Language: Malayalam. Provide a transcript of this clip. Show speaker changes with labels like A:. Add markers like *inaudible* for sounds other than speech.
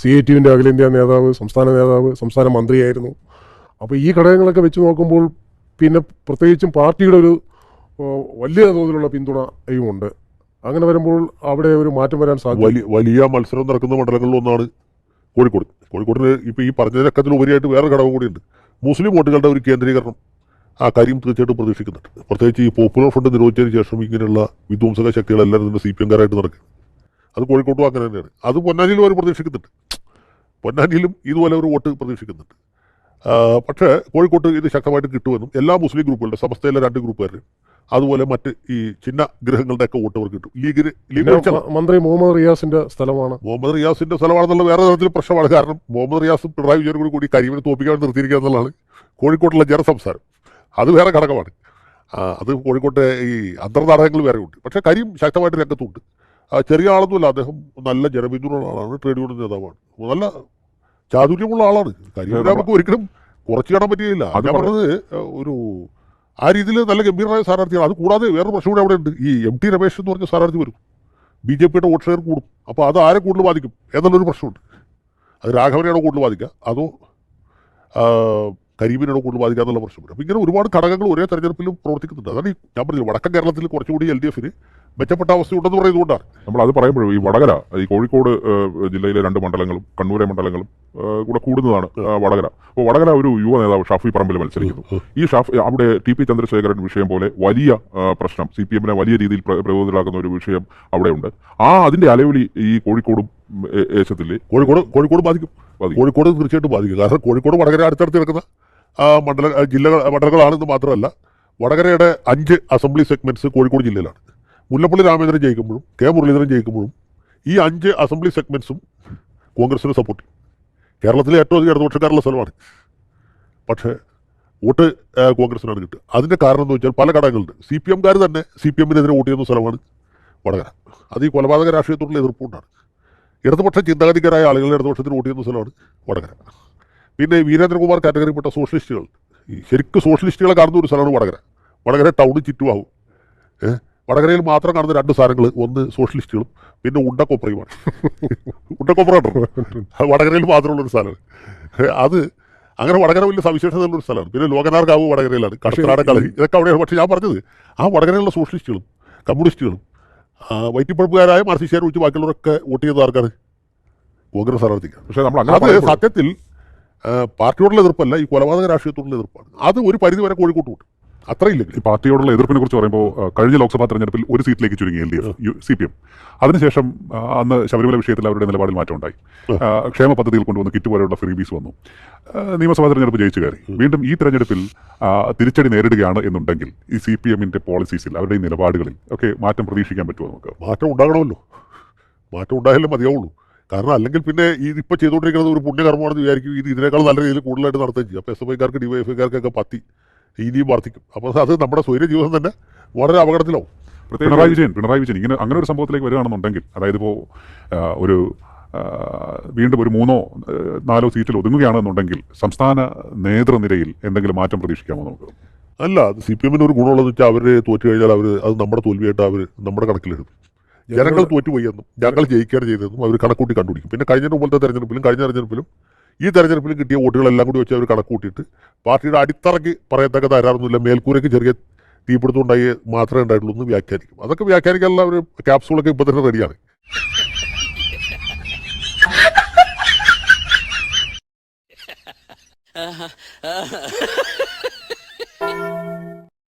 A: സി ഐ ടിയുവിന്റെ അഖിലേന്ത്യാ നേതാവ് സംസ്ഥാന നേതാവ് സംസ്ഥാന മന്ത്രിയായിരുന്നു. അപ്പോൾ ഈ ഘടകങ്ങളൊക്കെ വെച്ച് നോക്കുമ്പോൾ പിന്നെ പ്രത്യേകിച്ചും പാർട്ടിയുടെ ഒരു വലിയ തോതിലുള്ള പിന്തുണയും ഉണ്ട്. അങ്ങനെ വരുമ്പോൾ അവിടെ ഒരു മാറ്റം വരാൻ സാധ്യത
B: വലിയ മത്സരം നടക്കുന്ന മണ്ഡലങ്ങളിൽ ഒന്നാണ് കോഴിക്കോട്. കോഴിക്കോടിന് ഇപ്പോൾ ഈ പറഞ്ഞതിനൊക്കത്തിലുപരിയായിട്ട് വേറെ ഘടകം കൂടിയുണ്ട്. മുസ്ലിം വോട്ടുകളുടെ ഒരു കേന്ദ്രീകരണം ആ കാര്യം തീർച്ചയായിട്ടും പ്രതീക്ഷിക്കുന്നുണ്ട്. പ്രത്യേകിച്ച് ഈ പോപ്പുലർ ഫ്രണ്ട് നിരോധിച്ചതിന് ശേഷം ഇങ്ങനെയുള്ള വിധ്വംസക ശക്തികളെല്ലാം തന്നെ സി പി എംകാരായിട്ട് നടക്കും അത് കോഴിക്കോട്ടും അങ്ങനെ തന്നെയാണ്. അത് പൊന്നാനിയിലും അവർ പ്രതീക്ഷിക്കുന്നുണ്ട്. പൊന്നാനിയിലും ഇതുപോലെ ഒരു വോട്ട് പ്രതീക്ഷിക്കുന്നുണ്ട്. പക്ഷേ കോഴിക്കോട്ട് ഇത് ശക്തമായിട്ട് കിട്ടുമെന്നും എല്ലാ മുസ്ലിം ഗ്രൂപ്പുകളുടെ സമസ്തയിലെ രണ്ട് ഗ്രൂപ്പുകാരും അതുപോലെ മറ്റ് ഈ ചിഹ്ന ഗ്രഹങ്ങളുടെയൊക്കെ വോട്ട് അവർക്ക് കിട്ടും. ലീഗിന് ലീഗ്
A: മന്ത്രി മുഹമ്മദ് റിയാസിന്റെ സ്ഥലമാണ്.
B: മുഹമ്മദ് റിയാസിന്റെ സ്ഥലമാണെന്നുള്ള വേറെ തരത്തിൽ പ്രശ്നമാണ്. കാരണം മുഹമ്മദ് റിയാസ് പിണറായി വിജയനും കൂടി കൂടി കരിമിനെ തോപ്പിക്കാൻ നിർത്തിയിരിക്കുക എന്നുള്ളതാണ് കോഴിക്കോട്ടുള്ള ജനസംസാരം. അത് വേറെ ഘടകമാണ്. അത് കോഴിക്കോട്ടെ ഈ അന്തർനാടകങ്ങൾ വേറെ ഉണ്ട് പക്ഷേ കരീം ശക്തമായിട്ട് രംഗത്തുണ്ട്. ചെറിയ ആളൊന്നുമല്ല. അദ്ദേഹം നല്ല ജനപിന്തുണ ആളാണ് ട്രേഡ് യൂണിയൻ നേതാവാണ്. നല്ല ചാതുര്യമുള്ള ആളാണ്. കാര്യം നമുക്ക് ഒരിക്കലും കുറച്ച് കാണാൻ പറ്റിയില്ല.
C: അത്
B: ഞാൻ പറഞ്ഞത് ഒരു ആ രീതിയിൽ നല്ല ഗംഭീരമായ സ്ഥാനാർത്ഥിയാണ്. അത് കൂടാതെ വേറെ പ്രശ്നം കൂടെ അവിടെ ഉണ്ട്. ഈ എം ടി രമേശ് എന്ന് പറഞ്ഞ സ്ഥാനാർത്ഥി വരും. ബി ജെ പിയുടെ വോട്ട് ഷെയർ കൂടും. അപ്പോൾ അത് ആരെ കൂടുതൽ ബാധിക്കും എന്നുള്ളൊരു പ്രശ്നമുണ്ട്. അത് രാഘവനെയാണോ കൂടുതൽ ബാധിക്കുക? അതോ ആ, കരീബിനാണോ കൂടുതൽ ബാധിക്കുക എന്നുള്ള പ്രശ്നമുണ്ട്. അപ്പോൾ ഇങ്ങനെ ഒരുപാട് ഘടകങ്ങൾ ഒരേ തെരഞ്ഞെടുപ്പിലും പ്രവർത്തിക്കുന്നുണ്ട്. അതാണ് ഈ ഞാൻ പറഞ്ഞത് വടക്കൻ കേരളത്തിൽ കുറച്ചുകൂടി എൽ ഡി എഫിന് മെച്ചപ്പെട്ട അവസ്ഥയുണ്ടെന്ന് പറയുന്നതുകൊണ്ടാണ്
C: നമ്മൾ അത് പറയുമ്പോഴും ഈ വടകര ഈ കോഴിക്കോട് ജില്ലയിലെ രണ്ട് മണ്ഡലങ്ങളും കണ്ണൂരെ മണ്ഡലങ്ങളും കൂടെ കൂടുന്നതാണ് വടകര. അപ്പോൾ വടകര ഒരു യുവ നേതാവ് ഷാഫി പറമ്പിൽ മത്സരിക്കുന്നു. ഈ ഷാഫി അവിടെ ടി പി ചന്ദ്രശേഖരൻ വിഷയം പോലെ വലിയ പ്രശ്നം സി പി എമ്മിനെ വലിയ രീതിയിൽ പ്രയോജനമാക്കുന്ന ഒരു വിഷയം അവിടെയുണ്ട്. ആ അതിന്റെ അലവിളി ഈ കോഴിക്കോടും ഏശത്തില്ലേ
B: കോഴിക്കോട് കോഴിക്കോട് ബാധിക്കും. കോഴിക്കോട് തീർച്ചയായിട്ടും ബാധിക്കും. കാരണം കോഴിക്കോട് വടകര അടുത്തടുത്ത് കിടക്കുന്ന മണ്ഡല ജില്ല ജില്ലകൾ മണ്ഡലങ്ങളാണെന്ന് മാത്രമല്ല വടകരയുടെ അഞ്ച് അസംബ്ലി സെഗ്മെന്റ്സ് കോഴിക്കോട് ജില്ലയിലാണ്. മുല്ലപ്പള്ളി രാമചന്ദ്രൻ ജയിക്കുമ്പോഴും കെ മുരളീധരൻ ജയിക്കുമ്പോഴും ഈ അഞ്ച് അസംബ്ലി സെഗ്മെന്റ്സും കോൺഗ്രസിനെ സപ്പോർട്ട് ചെയ്യും. കേരളത്തിലെ ഏറ്റവും അധികം ഇടതുപക്ഷക്കാരുള്ള സ്ഥലമാണ്. പക്ഷേ വോട്ട് കോൺഗ്രസിനാണ് കിട്ടുക. അതിന്റെ കാരണം എന്ന് വെച്ചാൽ പല ഘടകങ്ങളുണ്ട്. സി പി എംകാർ തന്നെ സി പി എമ്മിനെതിരെ വോട്ട് ചെയ്യുന്ന സ്ഥലമാണ് വടകര. അത് ഈ കൊലപാതക രാഷ്ട്രീയത്തോടുള്ള എതിർപ്പുകൊണ്ടാണ്. ഇടതുപക്ഷ ചിന്താഗതിക്കാരായ ആളുകളുടെ ഇടതുപക്ഷത്തിന് വോട്ട് ചെയ്യുന്ന സ്ഥലമാണ് വടകര. പിന്നെ വീരേന്ദ്രകുമാർ കാറ്റഗറിപ്പെട്ട സോഷ്യലിസ്റ്റുകൾ. ശരിക്കും സോഷ്യലിസ്റ്റുകളെ കാണുന്ന ഒരു സ്ഥലമാണ് വടകര. വടകര ടൗണ് ചുറ്റുമാവും ഏഹ് വടകരയിൽ മാത്രം കാണുന്ന രണ്ട് സാധനങ്ങൾ ഒന്ന് സോഷ്യലിസ്റ്റുകളും പിന്നെ ഉണ്ടക്കൊപ്രയുമാണ് ഉണ്ടക്കൊപ്രട്ടോ അത് വടകരയിൽ മാത്രമുള്ള ഒരു സ്ഥലമാണ്. അത് അങ്ങനെ വടകര വലിയ സവിശേഷതയുള്ള ഒരു സ്ഥലമാണ്. പിന്നെ ലോകനാർക്കാവ് വടകരയിലാണ്. കഷ്ടാട കളരി ഇതൊക്കെ അവിടെയാണ്. പക്ഷേ ഞാൻ പറഞ്ഞത് ആ വടകരയിലുള്ള സോഷ്യലിസ്റ്റുകളും കമ്മ്യൂണിസ്റ്റുകളും വൈറ്റിപ്പഴപ്പുകാരായ മാർസിസ്റ്റുകാർ ഒഴിച്ച് ബാക്കിയുള്ളവരൊക്കെ വോട്ട് ചെയ്ത ആർക്കാണ്? കോൺഗ്രസ് സ്ഥാനാർത്ഥിക്കാണ്.
C: പക്ഷേ നമ്മൾ അങ്ങനെ
B: സത്യത്തിൽ പാർട്ടിയോടുള്ള എതിർപ്പല്ല ഈ കൊലപാതക രാഷ്ട്രീയത്തോടുള്ള എതിർപ്പാണ്. അത് ഒരു പരിധി വരെ കോഴിക്കോട്ട് വിട്ടു. അത്രയില്ലെങ്കിൽ
C: ഈ പാർട്ടിയോടുള്ള എതിർപ്പിനെ കുറിച്ച് പറയുമ്പോൾ കഴിഞ്ഞ ലോക്സഭാ തെരഞ്ഞെടുപ്പിൽ ഒരു സീറ്റിലേക്ക് ചുരുങ്ങി L D F C P M. അതിനുശേഷം അന്ന് ശബരിമല വിഷയത്തിൽ അവരുടെ നിലപാടിൽ മാറ്റം ഉണ്ടായി. ക്ഷേമ പദ്ധതിയിൽ കൊണ്ടുവന്ന് കിറ്റ് പോലെയുള്ള ഫ്രീബീസ് വന്നു. നിയമസഭാ തെരഞ്ഞെടുപ്പ് ജയിച്ചു കയറി. വീണ്ടും ഈ തെരഞ്ഞെടുപ്പിൽ തിരിച്ചടി നേരിടുകയാണ് എന്നുണ്ടെങ്കിൽ ഈ സി പി എമ്മിന്റെ പോളിസീസിൽ അവരുടെ ഈ നിലപാടുകളിൽ ഒക്കെ മാറ്റം പ്രതീക്ഷിക്കാൻ പറ്റുമോ നമുക്ക്?
B: മാറ്റം ഉണ്ടാകണമല്ലോ. മാറ്റം ഉണ്ടായാലും മതിയാവുള്ളൂ. കാരണം അല്ലെങ്കിൽ പിന്നെ ഇത് ഇതിപ്പോൾ ചെയ്തുകൊണ്ടിരിക്കുന്നത് ഒരു പുണ്യകർമ്മമാണെന്ന് വിചാരിക്കും. ഇത് ഇതിനേക്കാൾ നല്ല രീതിയിൽ കൂടുതലായിട്ട് നടത്തുകയും ചെയ്യും. അപ്പോൾ എസ് എഫ് ഐക്കാർക്ക് ഡി വൈ എഫ് ഐക്കാർക്കൊക്കെ പത്തി. ഇനിയും വർദ്ധിക്കും. അപ്പോൾ അത് നമ്മുടെ സൂര്യജീവിതം ജീവിതം തന്നെ വളരെ അപകടത്തിലാവും.
C: പിണറായി വിജയൻ പിണറായി വിജയൻ ഇങ്ങനെ അങ്ങനെ ഒരു സംഭവത്തിലേക്ക് വരികയാണെന്നുണ്ടെങ്കിൽ അതായത് ഇപ്പോൾ ഒരു വീണ്ടും ഒരു മൂന്നോ നാലോ സീറ്റിൽ ഒതുങ്ങുകയാണെന്നുണ്ടെങ്കിൽ സംസ്ഥാന നേതൃനിരയിൽ എന്തെങ്കിലും മാറ്റം പ്രതീക്ഷിക്കാമോ നമുക്ക്?
B: അല്ല അത് സി പി എമ്മിന് ഒരു ഗുണമുള്ളതെന്ന് വെച്ചാൽ അവർ തോറ്റു കഴിഞ്ഞാൽ അവർ അത് നമ്മുടെ തോൽവിയായിട്ട് അവർ നമ്മുടെ കണക്കിലെടുക്കും. ജനങ്ങൾ തോറ്റുപോയി എന്നും ഞങ്ങൾ ജയിക്കുകയാണ് ചെയ്തതെന്നും അവർ കണക്കൂട്ടി കണ്ടുപിടിക്കും. പിന്നെ കഴിഞ്ഞ മുമ്പത്തെ തെരഞ്ഞെടുപ്പിലും കഴിഞ്ഞ തെരഞ്ഞെടുപ്പിലും ഈ തെരഞ്ഞെടുപ്പിൽ കിട്ടിയ വോട്ടുകളെല്ലാം കൂടി വെച്ച് അവർ കണക്കൂട്ടിയിട്ട് പാർട്ടിയുടെ അടിത്തറയ്ക്ക് പറയത്തക്ക തരാറൊന്നുമില്ല മേൽക്കൂരയ്ക്ക് ചെറിയ തീപിടുത്തമുണ്ടായി മാത്രമേ ഉണ്ടായിട്ടുള്ളൂ എന്ന് വ്യാഖ്യാനിക്കും അതൊക്കെ വ്യാഖ്യാനിക്കാനുള്ള ഒരു ക്യാപ്സൂളൊക്കെ ഇപ്പോൾ തന്നെ റെഡിയാണ്. *laughs*